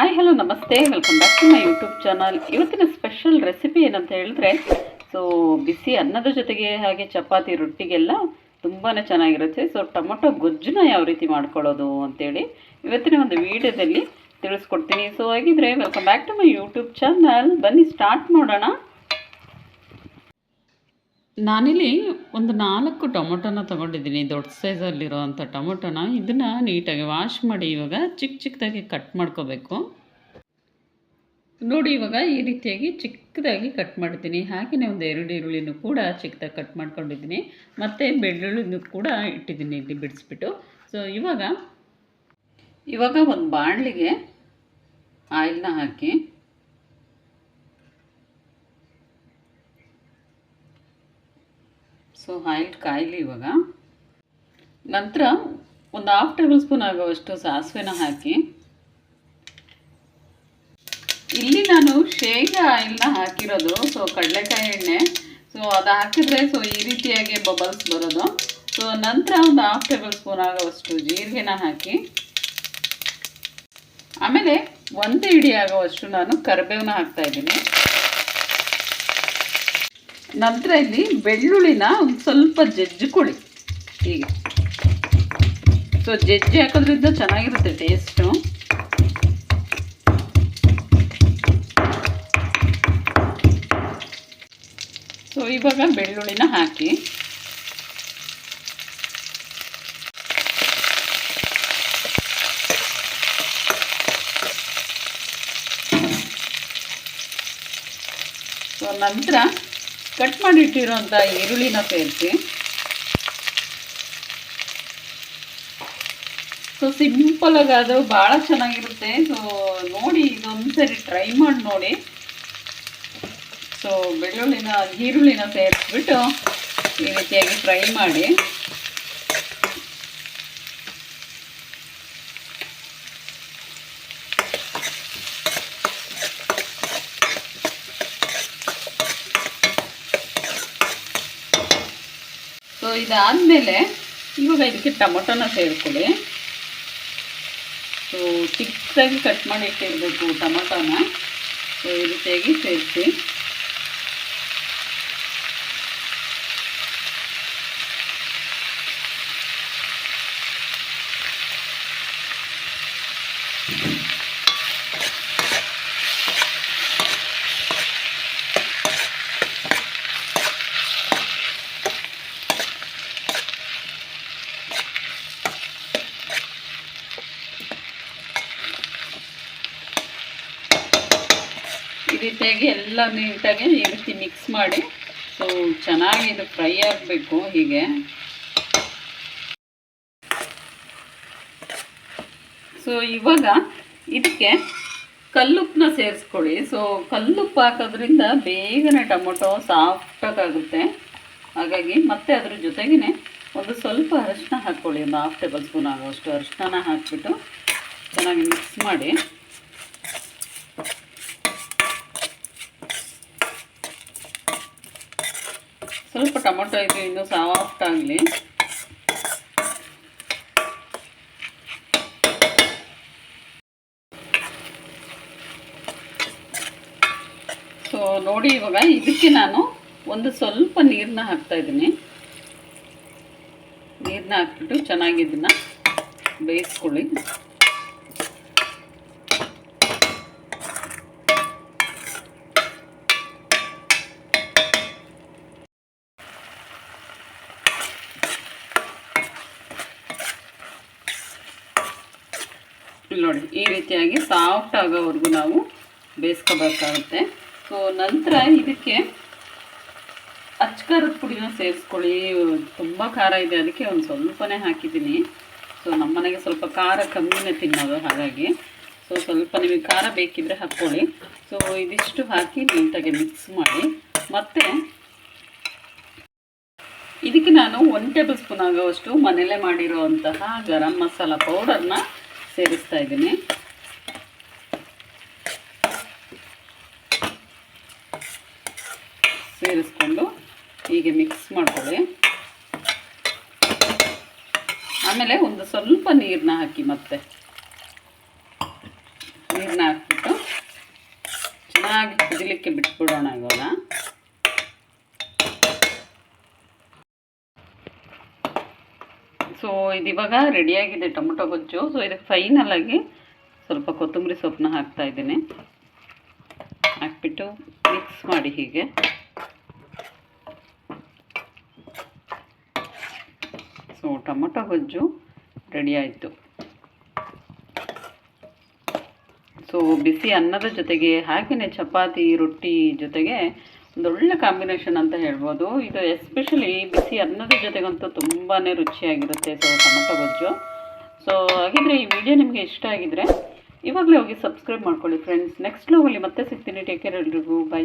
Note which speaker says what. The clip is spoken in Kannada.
Speaker 1: ಹಾಯ್ ಹಲೋ ನಮಸ್ತೆ. Welcome back to my YouTube channel ಇವತ್ತಿನ ಸ್ಪೆಷಲ್ ರೆಸಿಪಿ ಏನಂತ ಹೇಳಿದ್ರೆ ಸೊ ಬಿಸಿ ಅನ್ನದ ಜೊತೆಗೆ ಹಾಗೆ ಚಪಾತಿ ರೊಟ್ಟಿಗೆಲ್ಲ ತುಂಬಾ ಚೆನ್ನಾಗಿರುತ್ತೆ. ಸೊ ಟೊಮೊಟೊ ಗೊಜ್ಜುನ ಯಾವ ರೀತಿ ಮಾಡ್ಕೊಳ್ಳೋದು ಅಂತೇಳಿ ಇವತ್ತಿನ ಒಂದು ವಿಡಿಯೋದಲ್ಲಿ ತಿಳಿಸ್ಕೊಡ್ತೀನಿ. ಸೊ ಹಾಗಿದ್ರೆ welcome back to my YouTube channel ಬನ್ನಿ ಸ್ಟಾರ್ಟ್ ಮಾಡೋಣ. ನಾನಿಲ್ಲಿ ಒಂದು ನಾಲ್ಕು ಟೊಮೊಟೊನ ತೊಗೊಂಡಿದ್ದೀನಿ, ದೊಡ್ಡ ಸೈಜಲ್ಲಿರೋವಂಥ ಟೊಮೊಟೊನ. ಇದನ್ನು ನೀಟಾಗಿ ವಾಶ್ ಮಾಡಿ ಇವಾಗ ಚಿಕ್ಕ ಚಿಕ್ಕದಾಗಿ ಕಟ್ ಮಾಡ್ಕೋಬೇಕು. ನೋಡಿ, ಇವಾಗ ಈ ರೀತಿಯಾಗಿ ಚಿಕ್ಕದಾಗಿ ಕಟ್ ಮಾಡ್ತೀನಿ. ಹಾಗೆಯೇ ಒಂದು ಎರಡು ಈರುಳ್ಳಿನೂ ಕೂಡ ಚಿಕ್ಕದಾಗಿ ಕಟ್ ಮಾಡ್ಕೊಂಡಿದ್ದೀನಿ. ಮತ್ತು ಬೆಳ್ಳುಳ್ಳಿನೂ ಕೂಡ ಇಟ್ಟಿದ್ದೀನಿ ಇಲ್ಲಿ ಬಿಡಿಸ್ಬಿಟ್ಟು. ಸೊ ಇವಾಗ ಇವಾಗ ಒಂದು ಬಾಣಲಿಗೆ ಆಯಿಲ್ನ ಹಾಕಿ ಸೊ ಆಯಿಲ್ ಕಾಯಲಿ ಇವಾಗ. ನಂತರ ಒಂದು ಹಾಫ್ ಟೇಬಲ್ ಸ್ಪೂನ್ ಆಗುವಷ್ಟು ಸಾಸಿವೆನ ಹಾಕಿ. ಇಲ್ಲಿ ನಾನು ಶೇಂಗಾ ಆಯಿಲ್ನ ಹಾಕಿರೋದು, ಸೊ ಕಡಲೆಕಾಯಿ ಎಣ್ಣೆ. ಸೊ ಅದು ಹಾಕಿದ್ರೆ ಸೊ ಈ ರೀತಿಯಾಗಿ ಬಬಲ್ಸ್ ಬರೋದು. ಸೊ ನಂತರ ಒಂದು ಹಾಫ್ ಟೇಬಲ್ ಸ್ಪೂನ್ ಆಗುವಷ್ಟು ಜೀರಿಗೆನ ಹಾಕಿ. ಆಮೇಲೆ ಒಂದು ಇಡಿ ಆಗುವಷ್ಟು ನಾನು ಕರಿಬೇವನ್ನ ಹಾಕ್ತಾ ಇದ್ದೀನಿ. ನಂತರ ಇಲ್ಲಿ ಬೆಳ್ಳುಳ್ಳಿನ ಒಂದು ಸ್ವಲ್ಪ ಜಜ್ಜಿಕೊಳ್ಳಿ ಹೀಗೆ. ಸೊ ಜಜ್ಜಿ ಹಾಕೋದ್ರಿಂದ ಚೆನ್ನಾಗಿರುತ್ತೆ ಟೇಸ್ಟು ಸೊ ಇವಾಗ ಬೆಳ್ಳುಳ್ಳಿನ ಹಾಕಿ. ಸೊ ನಂತರ ಕಟ್ ಮಾಡಿಟ್ಟಿರೋಂಥ ಈರುಳ್ಳಿನ ಸೇರಿಸಿ. ಸೊ ಸಿಂಪಲಾಗಿ ಆದರೂ ಭಾಳ ಚೆನ್ನಾಗಿರುತ್ತೆ. ಸೊ ನೋಡಿ, ಇದೊಂದು ಸರಿ ಟ್ರೈ ಮಾಡಿ ನೋಡಿ. ಸೊ ಬೆಳ್ಳುಳ್ಳಿನ, ಈರುಳ್ಳಿನ ಸೇರಿಸ್ಬಿಟ್ಟು ಈ ರೀತಿಯಾಗಿ ಫ್ರೈ ಮಾಡಿ. ಇದಾದಮೇಲೆ ಇವಾಗ ಇದಕ್ಕೆ ಟೊಮೊಟೊನ ಸೇರ್ಕೊಳ್ಳಿ. ಸೊ ಚಿಕ್ಕದಾಗಿ ಕಟ್ ಮಾಡಿ ಇಟ್ಟಿರಬೇಕು ಟೊಮೊಟೊನ. ಸೊ ಈ ರೀತಿಯಾಗಿ ಸೇರಿಸಿ. ರೀತಿಯಾಗಿ ಎಲ್ಲ ನೀಟಾಗಿ ಈ ರೀತಿ ಮಿಕ್ಸ್ ಮಾಡಿ. ಸೊ ಚೆನ್ನಾಗಿ ಇದು ಫ್ರೈ ಆಗಬೇಕು ಹೀಗೆ. ಸೊ ಇವಾಗ ಇದಕ್ಕೆ ಕಲ್ಲುಪ್ಪನ್ನ ಸೇರಿಸ್ಕೊಳ್ಳಿ. ಸೊ ಕಲ್ಲುಪ್ಪು ಹಾಕೋದ್ರಿಂದ ಬೇಗನೆ ಟೊಮೊಟೊ ಸಾಫ್ಟಾಗುತ್ತೆ ಹಾಗಾಗಿ ಮತ್ತೆ ಅದ್ರ ಜೊತೆಗೇ ಒಂದು ಸ್ವಲ್ಪ ಅರಿಶಿನ ಹಾಕ್ಕೊಳ್ಳಿ. ಒಂದು ಹಾಫ್ ಟೇಬಲ್ ಸ್ಪೂನ್ ಆಗೋಷ್ಟು ಅರಿಶಿನ ಹಾಕಿಬಿಟ್ಟು ಚೆನ್ನಾಗಿ ಮಿಕ್ಸ್ ಮಾಡಿ ಸ್ವಲ್ಪ ಟೊಮೊಟೊ ಇದು ಇನ್ನೂ ಸಾಫ್ಟ್ ಆಗಲಿ. ಸೊ ನೋಡಿ ಇವಾಗ ಇದಕ್ಕೆ ನಾನು ಒಂದು ಸ್ವಲ್ಪ ನೀರನ್ನ ಹಾಕ್ತಾ ಇದ್ದೀನಿ. ನೀರನ್ನ ಹಾಕ್ಬಿಟ್ಟು ಚೆನ್ನಾಗಿ ಇದನ್ನ ಬೇಯಿಸ್ಕೊಳ್ಳಿ. ಇಲ್ಲಿ ನೋಡಿ, ಈ ರೀತಿಯಾಗಿ ಸಾಫ್ಟ್ ಆಗೋವರೆಗೂ ನಾವು ಬೇಯಿಸ್ಕೋಬೇಕಾಗುತ್ತೆ. ಸೊ ನಂತರ ಇದಕ್ಕೆ ಅಚ್ಕಾರದ ಪುಡಿನ ಸೇರಿಸ್ಕೊಳ್ಳಿ. ತುಂಬ ಖಾರ ಇದೆ. ಅದಕ್ಕೆ ಒಂದು ಸ್ವಲ್ಪನೇ ಹಾಕಿದ್ದೀನಿ. ಸೊ ನಮ್ಮ ಮನೆಗೆ ಸ್ವಲ್ಪ ಖಾರ ಕಮ್ಮಿನೇ ತಿನ್ನೋದು ಹಾಗಾಗಿ. ಸೊ ಸ್ವಲ್ಪ ನಿಮಗೆ ಖಾರ ಬೇಕಿದ್ರೆ ಹಾಕ್ಕೊಳ್ಳಿ. ಸೊ ಇದಿಷ್ಟು ಹಾಕಿ ನೀಟಾಗಿ ಮಿಕ್ಸ್ ಮಾಡಿ. ಮತ್ತು ಇದಕ್ಕೆ ನಾನು ಒನ್ ಟೇಬಲ್ ಸ್ಪೂನ್ ಆಗೋವಷ್ಟು ಮನೇಲೇ ಮಾಡಿರುವಂತಹ ಗರಂ ಮಸಾಲ ಪೌಡರ್ನ ಸೇರಿಸ್ತಾ ಇದ್ದೀನಿ. ಸೇರಿಸ್ಕೊಂಡು ಹೀಗೆ ಮಿಕ್ಸ್ ಮಾಡ್ಕೊಳ್ಳಿ. ಆಮೇಲೆ ಒಂದು ಸ್ವಲ್ಪ ನೀರನ್ನ ಹಾಕಿ ಮತ್ತೆ. ನೀರನ್ನ ಹಾಕಿಬಿಟ್ಟು ಚೆನ್ನಾಗಿ ಕುದಿಲಿಕ್ಕೆ ಬಿಟ್ಬಿಡೋಣ ಇವಾಗ. ಸೊ ಇದು ಇವಾಗ ರೆಡಿಯಾಗಿದೆ ಟೊಮೊಟೊ ಗೊಜ್ಜು. ಸೊ ಇದಕ್ಕೆ ಫೈನಲ್ ಆಗಿ ಸ್ವಲ್ಪ ಕೊತ್ತಂಬರಿ ಸೊಪ್ಪನ್ನ ಹಾಕ್ತಾ ಇದ್ದೀನಿ. ಹಾಕ್ಬಿಟ್ಟು ಮಿಕ್ಸ್ ಮಾಡಿ ಹೀಗೆ. ಸೊ ಟೊಮೊಟೊ ಗೊಜ್ಜು ರೆಡಿ ಆಯಿತು. ಸೊ ಬಿಸಿ ಅನ್ನದ ಜೊತೆಗೆ ಹಾಗೆಯೇ ಚಪಾತಿ, ರೊಟ್ಟಿ ಜೊತೆಗೆ ಒಂದೊಳ್ಳೆ ಕಾಂಬಿನೇಷನ್ ಅಂತ ಹೇಳ್ಬೋದು. ಇದು ಎಸ್ಪೆಷಲಿ ಬಿಸಿ ಅನ್ನದ ಜೊತೆಗಂತೂ ತುಂಬಾ ರುಚಿಯಾಗಿರುತ್ತೆ ಸೊ, ಟೊಮೆಟೊ ಗೊಜ್ಜು. ಸೊ ಹಾಗಿದ್ರೆ ಈ ವಿಡಿಯೋ ನಿಮಗೆ ಇಷ್ಟ ಆಗಿದ್ರೆ ಇವಾಗಲೇ ಹೋಗಿ ಸಬ್ಸ್ಕ್ರೈಬ್ ಮಾಡ್ಕೊಳ್ಳಿ ಫ್ರೆಂಡ್ಸ್ ನೆಕ್ಸ್ಟ್ ಲೋಗಲ್ಲಿ ಮತ್ತೆ ಸಿಗ್ತೀನಿ. ಟೇಕ್ ಕೇರ್ ಎಲ್ರಿಗೂ. ಬೈ